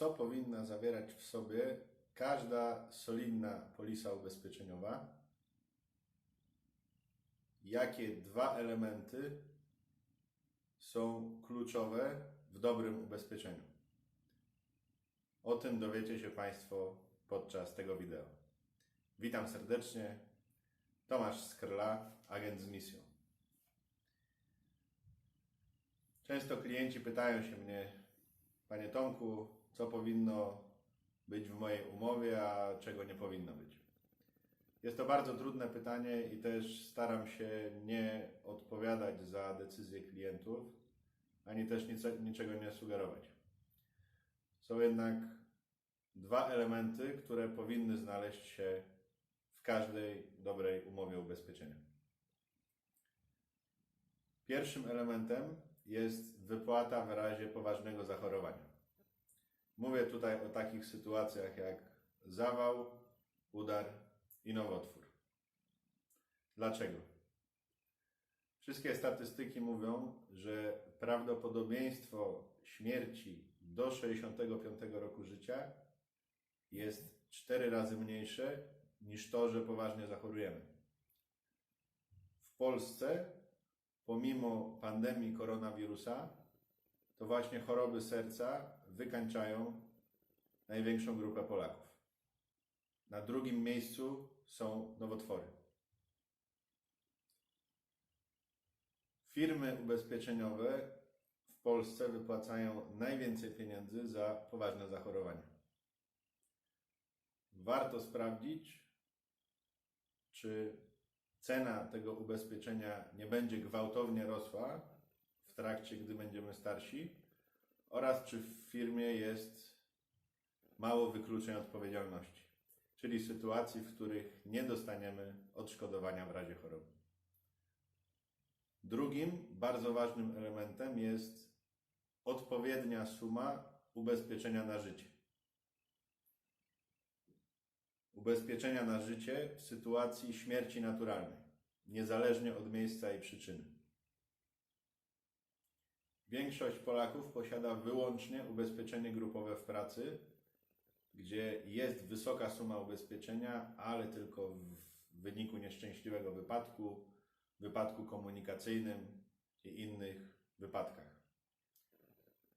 co powinna zawierać w sobie każda solidna polisa ubezpieczeniowa, jakie dwa elementy są kluczowe w dobrym ubezpieczeniu. O tym dowiecie się Państwo podczas tego wideo. Witam serdecznie. Tomasz Skrla, agent z misją. Często klienci pytają się mnie, Panie Tomku, co powinno być w mojej umowie, a czego nie powinno być. Jest to bardzo trudne pytanie i też staram się nie odpowiadać za decyzje klientów, ani też niczego nie sugerować. Są jednak dwa elementy, które powinny znaleźć się w każdej dobrej umowie ubezpieczenia. Pierwszym elementem jest wypłata w razie poważnego zachorowania. Mówię tutaj o takich sytuacjach jak zawał, udar i nowotwór. Dlaczego? Wszystkie statystyki mówią, że prawdopodobieństwo śmierci do 65 roku życia jest 4 razy mniejsze niż to, że poważnie zachorujemy. W Polsce, pomimo pandemii koronawirusa, to właśnie choroby serca wykańczają największą grupę Polaków. Na drugim miejscu są nowotwory. Firmy ubezpieczeniowe w Polsce wypłacają najwięcej pieniędzy za poważne zachorowania. Warto sprawdzić, czy cena tego ubezpieczenia nie będzie gwałtownie rosła trakcie, gdy będziemy starsi, oraz czy w firmie jest mało wykluczeń odpowiedzialności, czyli sytuacji, w których nie dostaniemy odszkodowania w razie choroby. Drugim bardzo ważnym elementem jest odpowiednia suma ubezpieczenia na życie. Ubezpieczenia na życie w sytuacji śmierci naturalnej, niezależnie od miejsca i przyczyny. Większość Polaków posiada wyłącznie ubezpieczenie grupowe w pracy, gdzie jest wysoka suma ubezpieczenia, ale tylko w wyniku nieszczęśliwego wypadku, wypadku komunikacyjnym i innych wypadkach.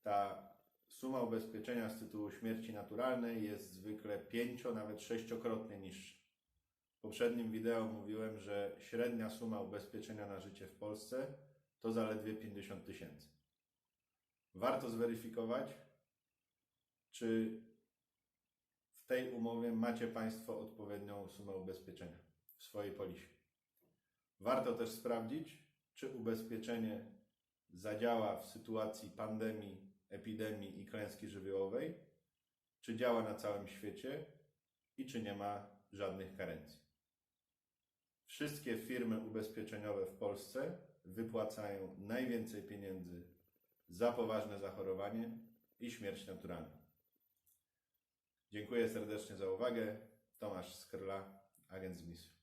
Ta suma ubezpieczenia z tytułu śmierci naturalnej jest zwykle pięcio, nawet sześciokrotnie niższa. W poprzednim wideo mówiłem, że średnia suma ubezpieczenia na życie w Polsce to zaledwie 50 tysięcy. Warto zweryfikować, czy w tej umowie macie Państwo odpowiednią sumę ubezpieczenia w swojej polisie. Warto też sprawdzić, czy ubezpieczenie zadziała w sytuacji pandemii, epidemii i klęski żywiołowej, czy działa na całym świecie i czy nie ma żadnych karencji. Wszystkie firmy ubezpieczeniowe w Polsce wypłacają najwięcej pieniędzy za poważne zachorowanie i śmierć naturalną. Dziękuję serdecznie za uwagę. Tomasz Skrla, agent misją.